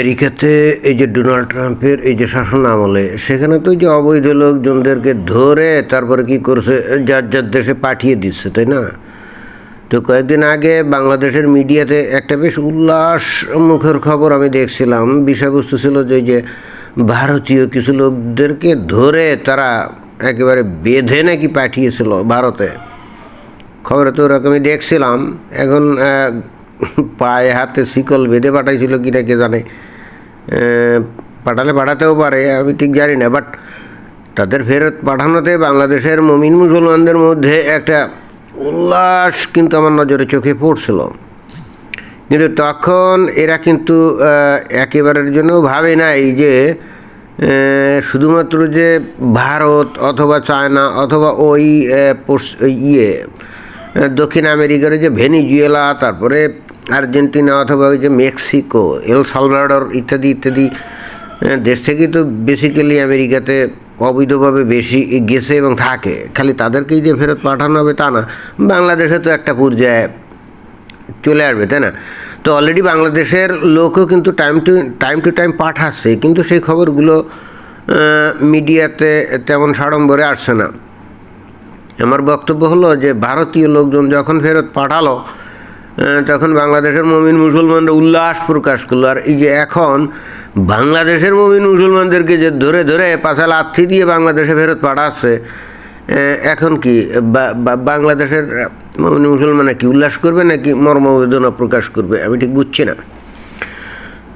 আমেরিকাতে এই যে ডোনাল্ড ট্রাম্পের এই যে শাসন আমলে, সেখানে তো যে অবৈধ লোকজনদেরকে ধরে তারপরে কি করছে, যার যার দেশে পাঠিয়ে দিচ্ছে, তাই না? তো কয়েকদিন আগে বাংলাদেশের মিডিয়াতে একটা বেশ উল্লাস মুখের খবর আমি দেখছিলাম। বিষয়বস্তু ছিল যে যে ভারতীয় কিছু লোকদেরকে ধরে তারা একেবারে বেঁধে নাকি পাঠিয়েছিল ভারতে। খবরে তো ওরকমই দেখছিলাম। এখন পায়ে হাতে শিকল বেঁধে পাঠাইছিল কিনা কে জানে। পাঠালে পাঠাতেও পারে, আমি ঠিক জানি না বাট তাদের ফেরত পাঠানোতে বাংলাদেশের মমিন মুসলমানদের মধ্যে একটা উল্লাস কিন্তু আমার নজরে চোখে পড়ছিল। কিন্তু তখন এরা কিন্তু একেবারের জন্য ভাবে নাই যে শুধুমাত্র যে ভারত অথবা চায়না অথবা ওই ইয়ে দক্ষিণ আমেরিকার যে ভেনিজুয়েলা, তারপরে আর্জেন্টিনা অথবা ওই যে মেক্সিকো, এল সালভাডর ইত্যাদি ইত্যাদি দেশ থেকেই তো বেসিক্যালি আমেরিকাতে অবৈধভাবে বেশি গেছে এবং থাকে। খালি তাদেরকেই যে ফেরত পাঠানো হবে তা না, বাংলাদেশে তো একটা পর্যায়ে চলে আসবে, তাই না? তো অলরেডি বাংলাদেশের লোকও কিন্তু time to time to time পাঠাচ্ছে, কিন্তু সেই খবরগুলো মিডিয়াতে তেমন সাড়ম্বরে আসছে না। আমার বক্তব্য হলো যে, ভারতীয় লোকজন যখন ফেরত পাঠালো তখন বাংলাদেশের মমিন মুসলমানরা উল্লাস প্রকাশ করল। আর এই যে এখন বাংলাদেশের মমিন মুসলমানদেরকে যে ধরে ধরে পাশা লাথি দিয়ে বাংলাদেশে ফেরত পাঠাচ্ছে এখন কি বাংলাদেশের মমিন মুসলমানরা কি উল্লাস করবে নাকি মর্মবেদনা প্রকাশ করবে, আমি ঠিক বুঝছি না।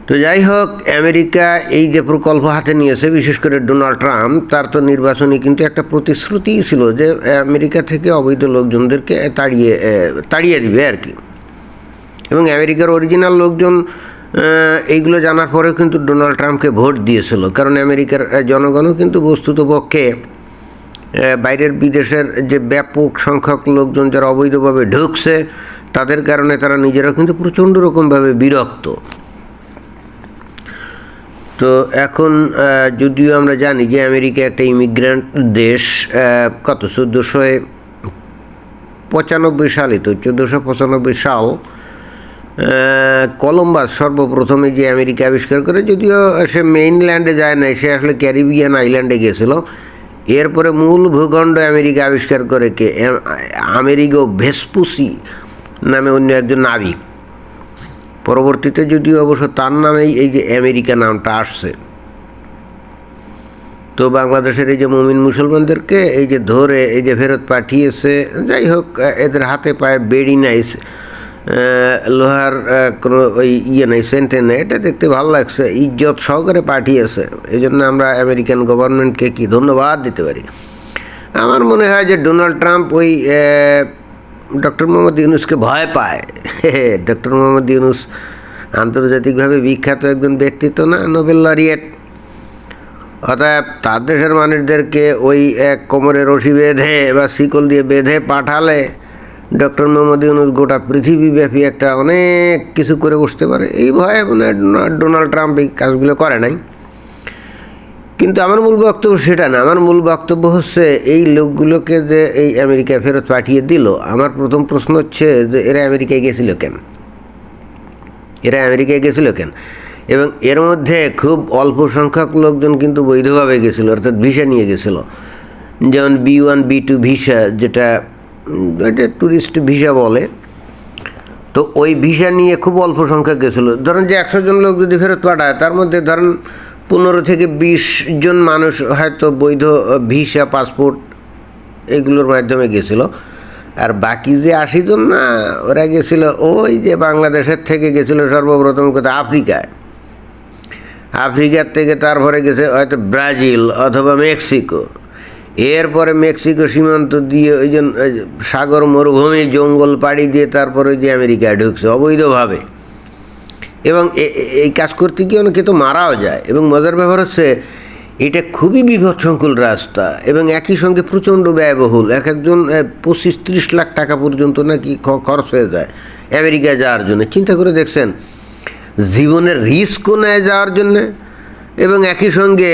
তো যাই হোক, আমেরিকা এই যে প্রকল্প হাতে নিয়েছে, বিশেষ করে ডোনাল্ড ট্রাম্প, তার তো নির্বাচনী কিন্তু একটা প্রতিশ্রুতিই ছিল যে আমেরিকা থেকে অবৈধ লোকজনদেরকে তাড়িয়ে তাড়িয়ে দিবে আর কি। এবং আমেরিকার অরিজিনাল লোকজন এইগুলো জানার পরেও কিন্তু ডোনাল্ড ট্রাম্পকে ভোট দিয়েছিল। কারণ আমেরিকার জনগণও কিন্তু বস্তুতপক্ষে আহ, বাইরের বিদেশের যে ব্যাপক সংখ্যক লোকজন যারা অবৈধভাবে ঢুকছে তাদের কারণে তারা নিজেরাও কিন্তু প্রচণ্ড রকমভাবে বিরক্ত। তো এখন যদিও আমরা জানি যে আমেরিকা একটা ইমিগ্রেন্ট দেশ কত? চোদ্দোশো পঁচানব্বই সালে তো চোদ্দোশো পঁচানব্বই সাল কলম্বাস সর্বপ্রথমে যে আমেরিকা আবিষ্কার করে যদিও সে মেইনল্যান্ডে যায় নাই সে আসলে ক্যারিবিয়ান আইল্যান্ডে গেছিল। এরপরে মূল ভূখণ্ড আমেরিকা আবিষ্কার করে কে আমেরিগো ভেসপুসি নামে অন্য একজন নাবিক। পরবর্তীতে যদিও অবশ্য তার নামেই এই যে আমেরিকা নামটা আসছে। তো বাংলাদেশের এই যে মুমিন মুসলমানদেরকে এই যে ধরে এই যে ফেরত পাঠিয়েছে যাই হোক এদের হাতে পায়ে বেড়ি নাই। আহ, লোহার কোনো ওই ইয়ে নেই সেন্টে নেই, এটা দেখতে ভালো লাগছে, ইজ্জত সহকারে পাঠিয়েছে। এই জন্য আমরা আমেরিকান গভর্নমেন্টকে কি ধন্যবাদ দিতে পারি? আমার মনে হয় যে ডোনাল্ড ট্রাম্প ওই ডক্টর মোহাম্মদ ইউনুসকে ভয় পায়। ডক্টর মোহাম্মদ ইউনুস আন্তর্জাতিকভাবে বিখ্যাত একজন ব্যক্তিত্ব না, নোবেল লরিয়েট। অতএব তার দেশের মানুষদেরকে ওই এক কোমরে রশি বেঁধে বা শিকল দিয়ে বেঁধে পাঠালে ডক্টর মোহাম্মদ ইউনুস গোটা পৃথিবীব্যাপী একটা অনেক কিছু করে বসতে পারে। এই ভয়ে মানে ডোনাল্ড ট্রাম্প এই কাজগুলো করে নাই। কিন্তু আমার মূল বক্তব্য সেটা না। আমার মূল বক্তব্য হচ্ছে, এই লোকগুলোকে যে এই আমেরিকা ফেরত পাঠিয়ে দিল, আমার প্রথম প্রশ্ন হচ্ছে যে এরা আমেরিকায় গেছিল কেন? এরা আমেরিকায় গেছিল কেন? এবং এর মধ্যে খুব অল্প সংখ্যক লোকজন কিন্তু বৈধভাবে গেছিল, অর্থাৎ ভিসা নিয়ে গেছিল। যেমন B one, B two visa, যেটা এটা ট্যুরিস্ট ভিসা বলে। তো ওই ভিসা নিয়ে খুব অল্প সংখ্যক গেছিল। ধরেন যে একশো জন লোক যদি ফেরত পাঠায়, তার মধ্যে ধরেন পনেরো থেকে বিশ জন মানুষ হয়তো বৈধ ভিসা পাসপোর্ট এগুলোর মাধ্যমে গেছিল। আর বাকি যে আশি জন না, ওরা গেছিল ওই যে বাংলাদেশের থেকে গেছিল সর্বপ্রথম কথা আফ্রিকায়। আফ্রিকার থেকে তারপরে গেছে হয়তো ব্রাজিল অথবা মেক্সিকো। এরপরে মেক্সিকো সীমান্ত দিয়ে ওই যে, ওই সাগর মরুভূমি জঙ্গল পাড়ি দিয়ে তারপরে যে আমেরিকায় ঢুকছে, অবৈধভাবে। এবং এই কাজ করতে গিয়ে অনেকে তো মারাও যায়। এবং মজার ব্যাপার হচ্ছে, এটা খুবই বিপদসংকুল রাস্তা এবং একই সঙ্গে প্রচণ্ড ব্যয়বহুল। এক একজন পঁচিশ ত্রিশ লাখ টাকা পর্যন্ত নাকি খরচ হয়ে যায় আমেরিকায় যাওয়ার জন্য। চিন্তা করে দেখছেন, জীবনের রিস্কও নেয় যাওয়ার জন্যে এবং একই সঙ্গে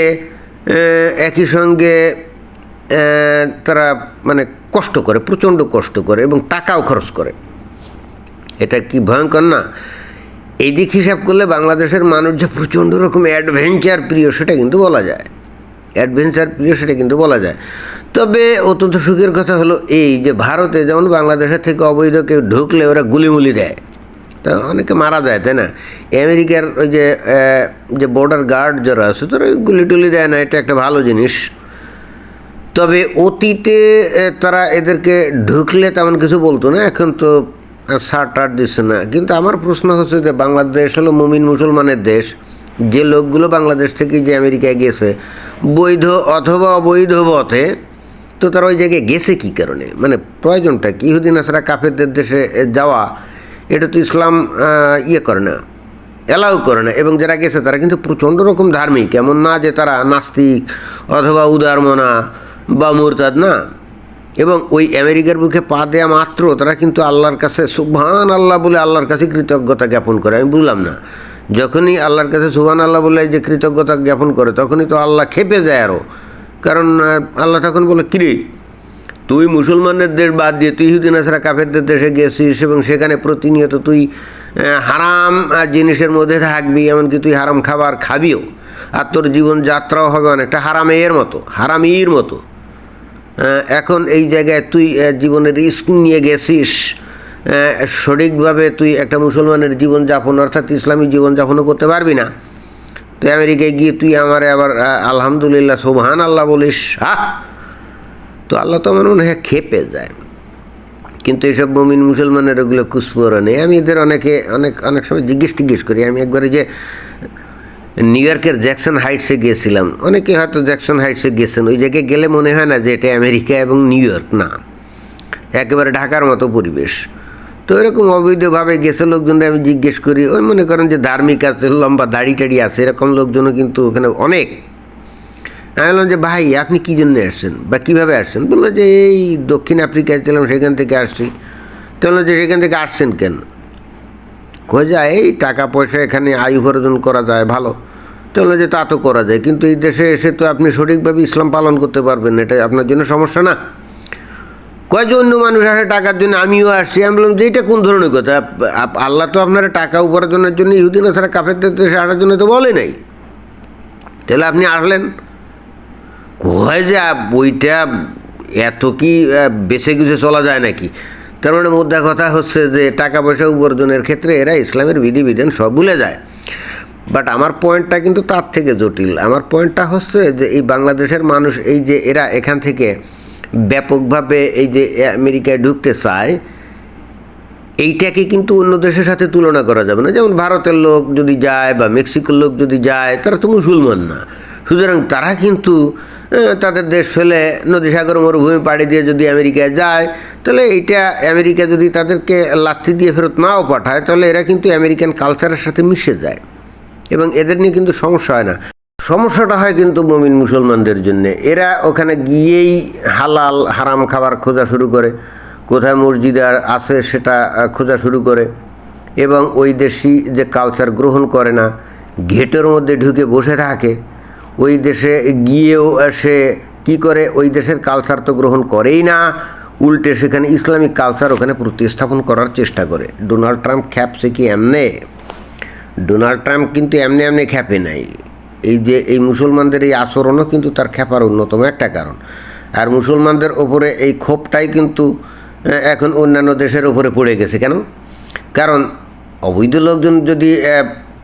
একই সঙ্গে তারা মানে কষ্ট করে, প্রচণ্ড কষ্ট করে এবং টাকাও খরচ করে। এটা কি ভয়ঙ্কর না? এই দিক হিসাব করলে বাংলাদেশের মানুষ যে প্রচণ্ড রকম অ্যাডভেঞ্চার প্রিয়, সেটা কিন্তু বলা যায়। অ্যাডভেঞ্চার প্রিয়, সেটা কিন্তু বলা যায়। তবে অত্যন্ত সুখের কথা হলো এই যে ভারতে যেমন বাংলাদেশের থেকে অবৈধ কেউ ঢুকলে ওরা গুলিমুলি দেয়। তা অনেকে মারা যায়, তাই না? আমেরিকার ওই যে যে বর্ডার গার্ড যারা আছে, তারা গুলি টুলি দেয় না, এটা একটা ভালো জিনিস। তবে অতীতে তারা এদেরকে ঢুকলে তেমন কিছু বলতো না, এখন তো সার টার দিচ্ছে না। কিন্তু আমার প্রশ্ন হচ্ছে যে বাংলাদেশ হলো মুমিন মুসলমানের দেশ, যে লোকগুলো বাংলাদেশ থেকে যে আমেরিকায় গেছে, বৈধ অথবা অবৈধ পথে, তো তারা ওই জায়গায় গেছে কী কারণে? মানে প্রয়োজনটা কি? ইহুদিন আসারা কাফেরদের দেশে যাওয়া, এটা তো ইসলাম ইয়ে করে না অ্যালাউ করে না। এবং যারা গেছে তারা কিন্তু প্রচণ্ড রকম ধার্মিক, এমন না যে তারা নাস্তিক অথবা উদারমনা বা মুরতাদ না। এবং ওই আমেরিকার বুকে পা দেয়া মাত্র তারা কিন্তু আল্লাহর কাছে সুবহান আল্লাহ বলে আল্লাহর কাছে কৃতজ্ঞতা জ্ঞাপন করে। আমি বুঝলাম না। যখনই আল্লাহর কাছে সুবহান আল্লাহ বলে যে কৃতজ্ঞতা জ্ঞাপন করে, তখনই তো আল্লাহ খেপে যায় আরও কারণ আল্লাহ তখন বলে, কিরে, তুই মুসলমানদের দেশ বাদ দিয়ে, তুই ইহুদিন আসারা কাফেরদের দেশে গেছিস এবং সেখানে প্রতিনিয়ত তুই হারাম জিনিসের মধ্যে থাকবি, এমনকি তুই হারাম খাবার খাবিও। আর তোর জীবনযাত্রাও হবে অনেকটা হারামের মতো, হারামির মতো। এখন এই জায়গায় তুই জীবনের রিস্ক নিয়ে গেছিস সঠিকভাবে তুই একটা মুসলমানের জীবনযাপন, অর্থাৎ ইসলামী জীবনযাপনও করতে পারবি না। তুই আমেরিকায় গিয়ে তুই আমারে আবার আলহামদুলিল্লাহ সোবহান আল্লাহ বলিস হ্যাঁ তো আল্লাহ তো আমার মনে হয় খেপে যায়। কিন্তু এইসব মমিন মুসলমানের ওগুলো কুসপুরা নেই আমি এদের অনেকে অনেক অনেক সময় জিজ্ঞেস টিজ্ঞেস করি। আমি একবারে যে নিউ ইয়র্কের জ্যাকসন হাইটসে গিয়েছিলাম। অনেকে হয়তো জ্যাকসন হাইটসে গেছেন ওই জায়গায় গেলে মনে হয় না যে এটা আমেরিকা এবং নিউ ইয়র্ক না। একেবারে ঢাকার মতো পরিবেশ। তো এরকম অবৈধভাবে গেছে লোকজনরা আমি জিজ্ঞেস করি, ওই মনে করেন যে ধার্মিক আছে, লম্বা দাড়ি টাড়ি আছে, এরকম লোকজনও কিন্তু ওখানে অনেক। আমি বললাম যে, ভাই, আপনি কী জন্য আসছেন বা কীভাবে আসছেন? বলল যে, এই দক্ষিণ আফ্রিকায় ছিলাম, সেখান থেকে আসছি। তো বলল যে, সেখান থেকে আসছেন কেন? যায় এই টাকা পয়সা এখানে আয় উপার্জন করা যায়, ভালো। তাহলে যে, তা তো করা যায়, কিন্তু এই দেশে এসে তো আপনি সঠিকভাবে ইসলাম পালন করতে পারবেন, এটা আপনার জন্য সমস্যা না। কয় যে অন্য মানুষ আসে টাকার জন্য? আমিও আসছি। আমি বললাম, যে এটা কোন ধরনের কথা? আল্লাহ তো আপনার টাকা উপার্জনের জন্য ইহুদিন ছাড়া কাফেরদের দেশে আসার জন্য তো বলে নাই। তাহলে আপনি আসলেন? কয় যে বইটা এত কি বেছে গুছে চলা যায় নাকি? তার মানে মোদ্দা কথা হচ্ছে যে টাকা পয়সা উপার্জনের ক্ষেত্রে এরা ইসলামের বিধিবিধান সব ভুলে যায়। বাট আমার পয়েন্টটা কিন্তু তার থেকে জটিল। আমার পয়েন্টটা হচ্ছে যে এই বাংলাদেশের মানুষ, এই যে এরা এখান থেকে ব্যাপকভাবে এই যে আমেরিকায় ঢুকতে চায়, এইটাকে কিন্তু অন্য দেশের সাথে তুলনা করা যাবে না। যেমন ভারতের লোক যদি যায় বা মেক্সিকোর লোক যদি যায়, তারা তো মুসলমান না। সুতরাং তারা কিন্তু তাদের দেশ ফেলে নদী সাগর, মরুভূমি, পাড়ি দিয়ে যদি আমেরিকায় যায়, তাহলে এইটা আমেরিকা যদি তাদেরকে লাথি দিয়ে ফেরত নাও পাঠায়, তাহলে এরা কিন্তু আমেরিকান কালচারের সাথে মিশে যায়। এবং এদের নিয়ে কিন্তু সমস্যা হয় না। সমস্যাটা হয় কিন্তু মমিন মুসলমানদের জন্য। এরা ওখানে গিয়েই হালাল, হারাম খাবার খোঁজা শুরু করে। কোথায় মসজিদ আর আছে সেটা খোঁজা শুরু করে। এবং ওই দেশি যে কালচার গ্রহণ করে না ঘেটের মধ্যে ঢুকে বসে থাকে। ওই দেশে গিয়েও আহ, সে কী করে? ওই দেশের কালচার তো গ্রহণ করেই না। উল্টে সেখানে ইসলামিক কালচার ওখানে প্রতিস্থাপন করার চেষ্টা করে। ডোনাল্ড ট্রাম্প খ্যাপসে কি এমনে? ডোনাল্ড ট্রাম্প কিন্তু এমনি এমনি খ্যাপে নাই। এই যে এই মুসলমানদের এই আচরণও কিন্তু তার খ্যাপার অন্যতম একটা কারণ। আর মুসলমানদের ওপরে এই ক্ষোভটাই কিন্তু এখন অন্যান্য দেশের ওপরে পড়ে গেছে কেন? কারণ অবৈধ লোকজন যদি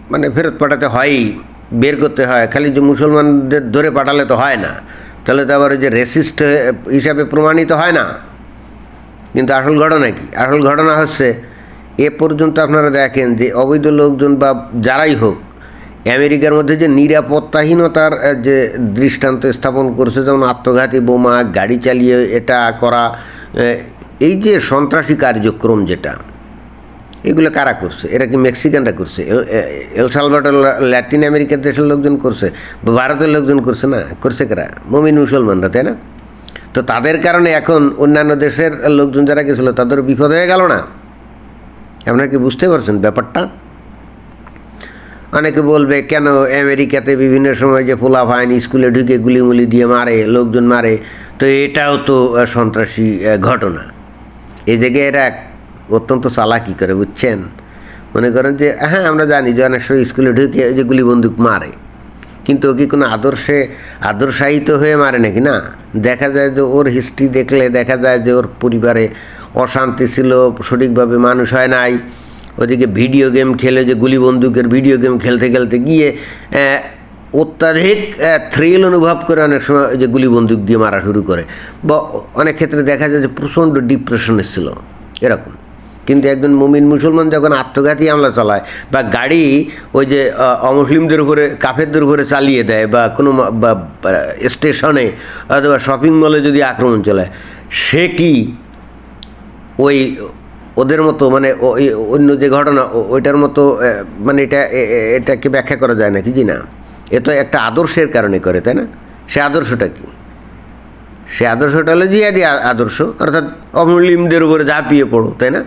মানে ফেরত পাঠাতে হয়ই বের করতে হয়। খালি যে মুসলমানদের ধরে পাঠালে তো হয় না। তাহলে তো আবার যে রেসিস্ট হিসাবে প্রমাণিত হয় না। কিন্তু আসল ঘটনা কি? আসল ঘটনা হচ্ছে, এ পর্যন্ত আপনারা দেখেন যে অবৈধ লোকজন বা যারাই হোক, আমেরিকার মধ্যে যে নিরাপত্তাহীনতার যে দৃষ্টান্ত স্থাপন করছে, যেমন আত্মঘাতী বোমা, গাড়ি চালিয়ে এটা করা এই যে সন্ত্রাসী কার্যক্রম যেটা এগুলো কারা করছে? এরা কি মেক্সিকানরা করছে? এল- এ- এল ল্যাটিন আমেরিকার দেশের লোকজন করছে? ভারতের লোকজন করছে না? করছে কারা? মমিন মুসলমানরা, তাই না? তো তাদের কারণে এখন অন্যান্য দেশের লোকজন যারা গেছিল তাদের বিপদ হয়ে গেল না? আপনারা কি বুঝতে পারছেন ব্যাপারটা? অনেকে বলবে, কেন আমেরিকাতে বিভিন্ন সময় যে ফোলা ফাইন স্কুলে ঢুকে গুলিমুলি দিয়ে মারে, লোকজন মারে? তো এটাও তো সন্ত্রাসী ঘটনা। এই জায়গায় এরা অত্যন্ত চালাকি করে, বুঝছেন? মনে করেন যে হ্যাঁ আমরা জানি যে অনেক সময় স্কুলে ঢুকে যে গুলি বন্দুক মারে, কিন্তু ও কি কোনো আদর্শে আদর্শায়িত হয়ে মারে নাকি? না। দেখা যায় যে ওর হিস্ট্রি দেখলে দেখা যায় যে ওর পরিবারে অশান্তি ছিল, সঠিকভাবে মানুষ হয় নাই। ওদিকে ভিডিও গেম খেলে, যে গুলি বন্দুকের ভিডিও গেম খেলতে খেলতে গিয়ে অত্যাধিক থ্রিল অনুভব করে অনেক সময় যে গুলি বন্দুক দিয়ে মারা শুরু করে। বা অনেক ক্ষেত্রে দেখা যায় যে প্রচণ্ড ডিপ্রেশনে ছিল, এরকম। কিন্তু একজন মুমিন মুসলমান যখন আত্মঘাতী হামলা চালায় বা গাড়ি ওই যে অমুসলিমদের উপরে, কাফেরদের উপরে চালিয়ে দেয় বা কোনো স্টেশনে অথবা শপিং মলে যদি আক্রমণ চালায়, সে কি ওই ওদের মতো মানে ওই অন্য যে ঘটনা ওইটার মতো মানে এটা এটাকে ব্যাখ্যা করা যায় না কি জি না। এ তো একটা আদর্শের কারণে করে, তাই না? সে আদর্শটা কি? সে আদর্শটা হলো জিহাদি আ- আদর্শ, অর্থাৎ অমুসলিমদের উপরে ঝাঁপিয়ে পড়ো, তাই না?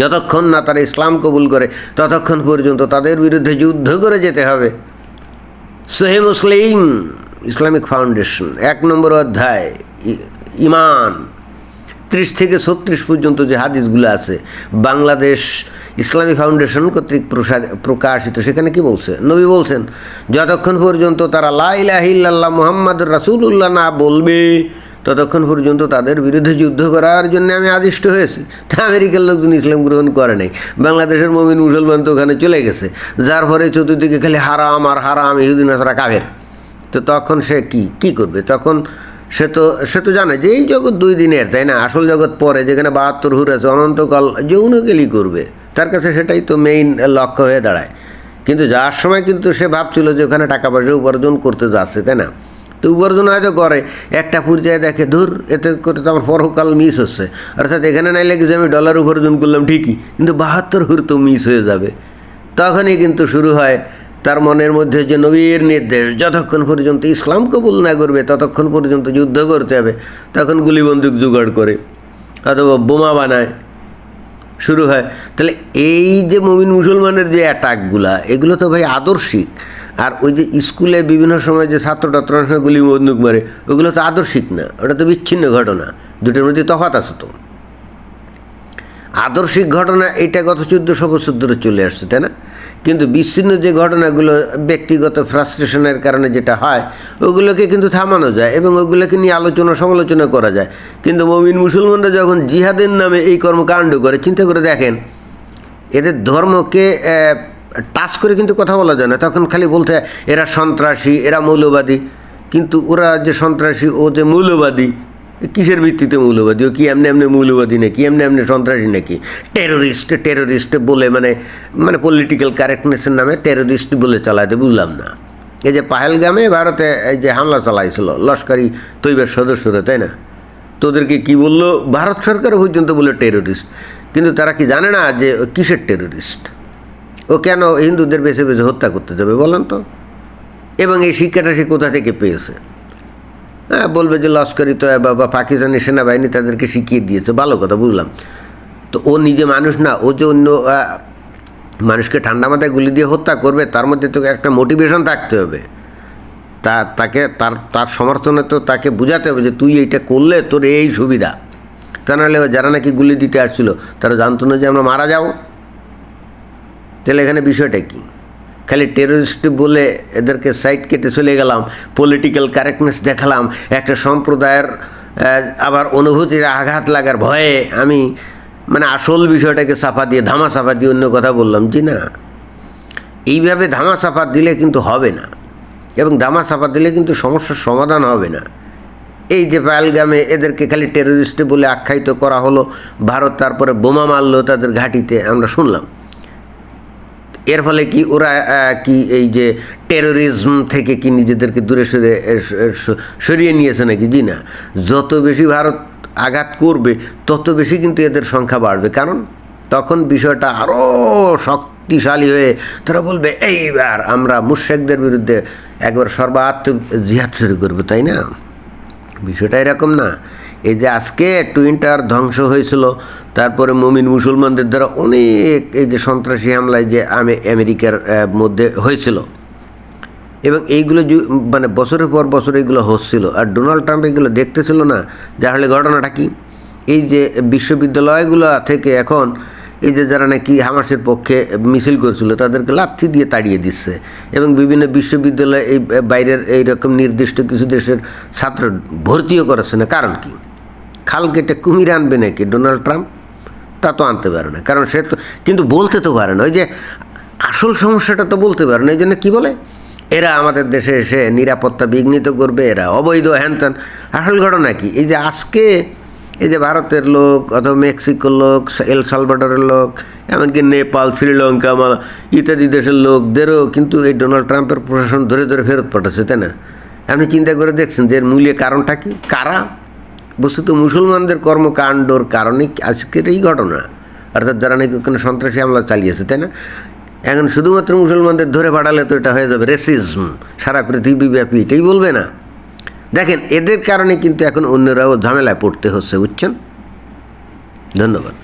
যতক্ষণ না তারা ইসলাম কবুল করে, ততক্ষণ পর্যন্ত তাদের বিরুদ্ধে যুদ্ধ করে যেতে হবে। সোহে মুসলিম ইসলামিক ফাউন্ডেশন, এক নম্বর অধ্যায় ইমান। ত্রিশ থেকে ছত্রিশ পর্যন্ত যে হাদিসগুলো আছে, বাংলাদেশ ইসলামী ফাউন্ডেশন কর্তৃক প্রকাশিত, সেখানে কি বলছে? নবী বলছেন, যতক্ষণ পর্যন্ত তারা লাইলাহিল্লাহ মোহাম্মদ রাসুল্লাহ না বলবে ততক্ষণ পর্যন্ত তাদের বিরুদ্ধে যুদ্ধ করার জন্য আমি আদিষ্ট হয়েছি। তা আমেরিকার লোকজন ইসলাম গ্রহণ করে নাই। বাংলাদেশের মমিন মুসলমান তো ওখানে চলে গেছে। যার ফলে চতুর্দিকে খালি হারাম আর হারাম ইহুদিন আসরা কাভের তো তখন সে কি কি করবে? তখন সে তো সে তো জানে যে এই জগৎ দুই দিনের, তাই না? আসল জগৎ পরে যেখানে বাহাত্তর হুর আছে, অনন্তকাল যৌনকেলি করবে। তার কাছে সেটাই তো মেইন লক্ষ্য হয়ে দাঁড়ায়। কিন্তু যাওয়ার সময় কিন্তু সে ভাবছিল যে ওখানে টাকা পয়সা উপার্জন করতে যাচ্ছে, তাই না? তো উপার্জন হয়তো করে। একটা পর্যায়ে দেখে, ধুর, এতে করে তো আমার পরকাল মিস হচ্ছে। অর্থাৎ এখানে নাই লেগেছে আমি ডলার উপার্জন করলাম ঠিকই, কিন্তু বাহাত্তর হুর তো মিস হয়ে যাবে। তখনই কিন্তু শুরু হয় তার মনের মধ্যে যে নবীর নির্দেশ, যতক্ষণ পর্যন্ত ইসলাম কবুল না করবে, ততক্ষণ পর্যন্ত যুদ্ধ করতে হবে, তখন গুলি বন্দুক জোগাড় করে অথবা বোমা বানায়, শুরু হয়। তাহলে এই যে মমিন মুসলমানের যে অ্যাটাকগুলা এগুলো তো ভাই আদর্শিক। আর ওই যে স্কুলে বিভিন্ন সময় যে ছাত্র টাত্ররা গুলি বন্দুক মারে, ওগুলো তো আদর্শিক না, ওটা তো বিচ্ছিন্ন ঘটনা, দুটোর মধ্যে তফাৎ আছে তো। আদর্শিক ঘটনা এটা গত চোদ্দোশো বছর ধরে চলে আসছে, তাই না? কিন্তু বিচ্ছিন্ন যে ঘটনাগুলো ব্যক্তিগত ফ্রাস্ট্রেশনের কারণে যেটা হয়, ওগুলোকে কিন্তু থামানো যায় এবং ওগুলোকে নিয়ে আলোচনা সমালোচনা করা যায়। কিন্তু মমিন মুসলমানরা যখন জিহাদের নামে এই কর্মকাণ্ড করে, চিন্তা করে দেখেন, এদের ধর্মকে টাচ করে কিন্তু কথা বলা যায় না। তখন খালি বলতে এরা সন্ত্রাসী, এরা মৌলবাদী। কিন্তু ওরা যে সন্ত্রাসী, ও যে মৌলবাদী কিসের ভিত্তিতে মৌলবাদী? ও কি এমনি এমনি মৌলবাদী নাকি? এমনি এমনি সন্ত্রাসী নাকি? টেরোরিস্ট টেরোরিস্ট বলে মানে মানে পলিটিক্যাল কারেক্টনেসের নামে টেরোরিস্ট বলে চালাতে বুঝলাম না। এই যে পাহেলগামে ভারতে এই যে হামলা চালাইছিল, লস্করি তৈবের সদস্যরা, তাই না? তোদেরকে কি বলল? ভারত সরকার পর্যন্ত বলে টেরোরিস্ট। কিন্তু তারা কি জানে না যে কিসের টেরোরিস্ট? ও কেন হিন্দুদের বেছে বেছে হত্যা করতে যাবে বলেন তো? এবং এই শিক্ষাটা সে কোথা থেকে পেয়েছে? হ্যাঁ বলবে যে লস্করি তো বা বা পাকিস্তানি সেনাবাহিনী তাদেরকে শিখিয়ে দিয়েছে, ভালো কথা, বুঝলাম। তো ও নিজে মানুষ না, ও যে অন্য মানুষকে ঠান্ডা মাথায় গুলি দিয়ে হত্যা করবে, তার মধ্যে তো একটা মোটিভেশন থাকতে হবে। তা, তাকে, তার তার সমর্থনে তো তাকে বোঝাতে হবে যে তুই এইটা করলে তোর এই সুবিধা। তা নাহলে যারা নাকি গুলি দিতে আসছিল, তারা জানতো না যে আমরা মারা যাব। তাহলে এখানে বিষয়টা কি? খালি টেরোরিস্ট বলে এদেরকে সাইড কেটে চলে গেলাম পলিটিক্যাল কারেক্টনেস দেখালাম, একটা সম্প্রদায়ের আবার অনুভূতির আঘাত লাগার ভয়ে আমি মানে আসল বিষয়টাকে সাফা দিয়ে ধামা সাফা দিয়ে অন্য কথা বললাম, জি না? এইভাবে ধামা সাফা দিলে কিন্তু হবে না। এবং ধামা সাফা দিলে কিন্তু সমস্যার সমাধান হবে না। এই যে পায়ালগামে এদেরকে খালি টেরোরিস্ট বলে আখ্যায়িত করা হলো, ভারত তারপরে বোমা মারলো তাদের ঘাঁটিতে, আমরা শুনলাম। এর ফলে কি ওরা কি এই যে টেরোরিজম থেকে কি নিজেদেরকে দূরে সরে সরিয়ে নিয়েছে নাকি? জি না। যত বেশি ভারত আঘাত করবে, তত বেশি কিন্তু এদের সংখ্যা বাড়বে। কারণ তখন বিষয়টা আরও শক্তিশালী হয়ে তারা বলবে, এইবার আমরা মুর্শেকদের বিরুদ্ধে একবার সর্বাত্মক জিহাদ শুরু করব। তাই না? বিষয়টা এরকম না। এই যে আজকে টুইন টাওয়ার ধ্বংস হয়েছিল, তারপরে মমিন মুসলমানদের দ্বারা অনেক এই যে সন্ত্রাসী হামলায় যে আমে আমেরিকার মধ্যে হয়েছিল। এবং এইগুলো মানে বছরের পর বছর এইগুলো হচ্ছিল। আর ডোনাল্ড ট্রাম্প এগুলো দেখতেছিল না যাহলে ঘটনাটা কি? এই যে বিশ্ববিদ্যালয়গুলো থেকে এখন এই যে যারা নাকি হামাসের পক্ষে মিছিল করছিল, তাদেরকে লাথি দিয়ে তাড়িয়ে দিচ্ছে। এবং বিভিন্ন বিশ্ববিদ্যালয়ে এই বাইরের এইরকম নির্দিষ্ট কিছু দেশের ছাত্র ভর্তিও করেছে না। কারণ কি? খাল কেটে কুমির আনবে নাকি ডোনাল্ড ট্রাম্প? তা তো আনতে পারে না। কারণ সে তো কিন্তু বলতে তো পারে না। ওই যে আসল সমস্যাটা তো বলতে পারে না। এই জন্য কী বলে? এরা আমাদের দেশে এসে নিরাপত্তা বিঘ্নিত করবে, এরা অবৈধ হ্যান ত্যান আসল ঘটনা কি? এই যে আজকে এই যে ভারতের লোক অথবা মেক্সিকোর লোক, এল সালভাডরের লোক, এমনকি নেপাল, শ্রীলঙ্কা ইত্যাদি দেশের লোকদেরও কিন্তু এই ডোনাল্ড ট্রাম্পের প্রশাসন ধরে ধরে ফেরত পাঠাচ্ছে, তাই না? আপনি চিন্তা করে দেখছেন যে এর মূল্যে কারণটা কি? কারা? বস্তুত মুসলমানদের কর্মকাণ্ডর কারণে আজকের এই ঘটনা? অর্থাৎ যারা নাকি ওখানে সন্ত্রাসী হামলা চালিয়েছে, তাই না? এখন শুধুমাত্র মুসলমানদের ধরে পাঠালে তো এটা হয়ে যাবে। রেসিজম সারা পৃথিবীব্যাপী এটাই বলবে না। দেখেন, এদের কারণে কিন্তু এখন অন্যরাও ঝামেলায় পড়তে হচ্ছে, বুঝছেন? ধন্যবাদ।